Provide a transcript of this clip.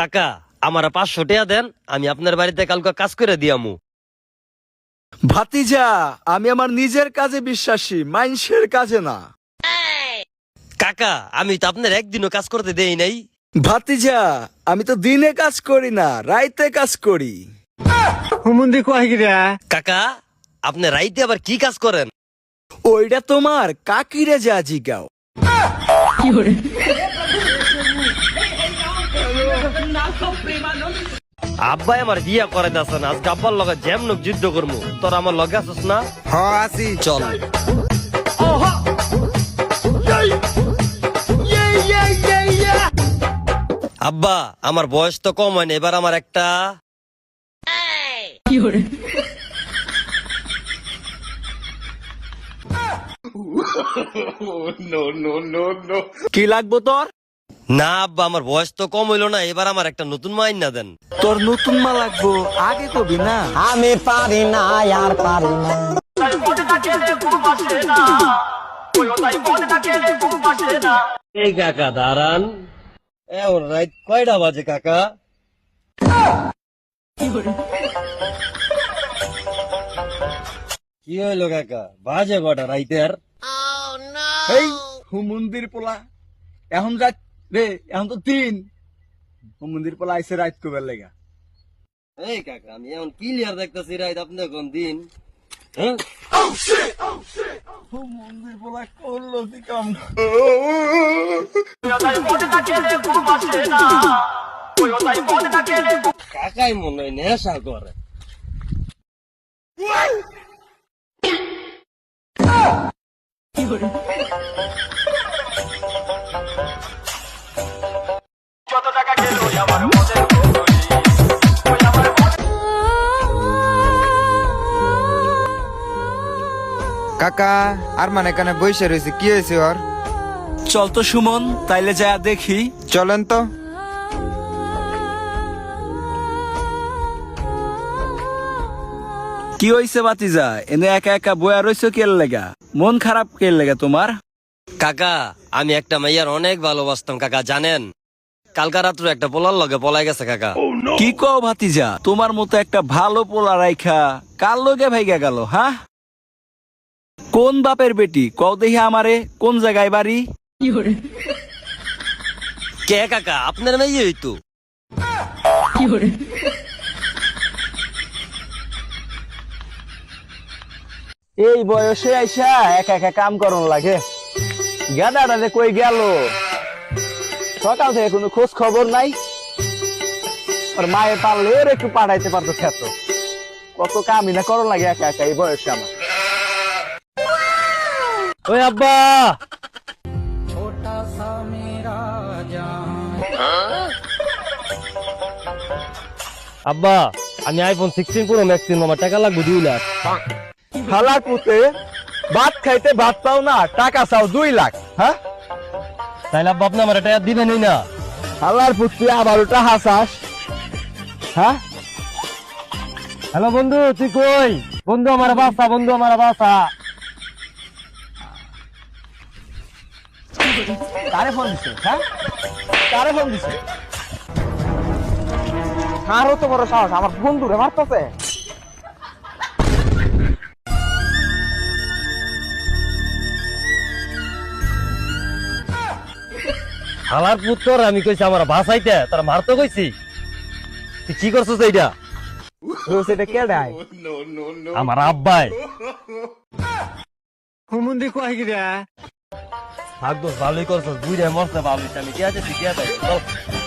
কাকা আমার পাঁচশো টাকা দেন আমি আপনার বাড়িতে কালকে কাজ করে দিয়ামু ভাতিজা আমি আমার নিজের কাজে বিশ্বাসী মাইনসের কাজে না। কাকা আমি তো আপনার একদিনও কাজ করতে দেই নাই। ভাতিজা আমি তো দিনে কাজ করি না রাইতে কাজ করি। হুমুন্দি কয় গিরা কাকা আপনি রাইতে আবার কি কাজ করেন? ওইটা তোমার কাকিরে যা জিগাও। আব্বাই আমার বিয়া করে আজকে আব্বার লগে জ্যাম যুদ্ধ করমু। তোর আমার লগে আসস না? হ আছি। চল। আব্বা আমার বয়স তো কম হয়নি এবার আমার একটা কি লাগবো তোর? না আব্বা আমার বয়স তো কম হইল না এবার আমার একটা নতুন মাইন না দেন। তোর নতুন মা লাগবো আগে কবি না? আমি পারি না আর পারি না। এই কাকা দাঁড়ান। এখন রাত কয়টা বাজে কাকা? কি হইল কাকা? বাজে কটা রাইতের? এই হুমন্দির পোলা। এখন রাত রে এখন তো তিন। হুমন্দির পোলা আইসে রাত কবার লেগা। এই কাকা আমি এখন ক্লিয়ার দেখতেছি রাইত আপনি কোন দিন। হ্যাঁ? হুমন্দির পোলা করল কি কাম? কাকাই মনে হয় নেশা করে। কাকা আর মানে এখানে বসে রয়েছে কি হয়েছে ওর? চল তো সুমন তাইলে যা দেখি। চলেন তো। কি হইছে বাতিজা এনে একা একা বয়া রইছো কেল লেগা? মন খারাপ কেল লেগা তোমার? কাকা আমি একটা মাইয়ার অনেক ভালোবাসতাম কাকা জানেন? কালকা রাত্রে একটা পোলার লগে পলাই গেছে কাকা। কি কও ভাতিজা তোমার মতো একটা ভালো পোলা রাইখা কার লগে ভাইগা গেল হ্যাঁ? কোন বাপের বেটি? কও দেখি আমারে কোন জায়গায় বাড়ি? কে কাকা? আপনার মেয়ে হইতো? এই বয়সে আইসা একা একা কাম করন লাগে। গাদাটা যে কই গেল? সকাল থেকে কোনো খোঁজ খবর নাই। আর মায়ের পারলে ওর একটু পাঠাইতে পারতো খেত কত কামই না করন লাগে একা একা এই বয়সে আমার। ওই আব্বা। আব্বা আমি আইফোন সিক্সটিন প্রো ম্যাক্স কিনবো আমার টাকা লাগবে দুই লাখ। পুতে ভাত খাইতে ভাত পাও না টাকা চাও দুই লাখ হ্যাঁ? তাইলে আব্বা আপনি আমার টাকা দিবেনই না হালার পুত্রি আবার ওটা হাসাস হ্যাঁ? হ্যালো বন্ধু তুই কই? বন্ধু আমার বাসা বন্ধু আমার বাসা কারে ফোন দিছে হ্যাঁ? কারে ফোন দিছে? কারও তো বড় সাহস আমার বন্ধুরে মারতেছে। হালার পুত্তর আমি কইছি আমার বাসাইতে তার মারতে কইছি। তুই কি করছিস এইটা সেটা আমার আব্বাই। হুমুন্দি কয় গিরা? ভাগ্য ভালোই করছিস বুঝে মরতে ভালোই আমি কি আছে তুই আছে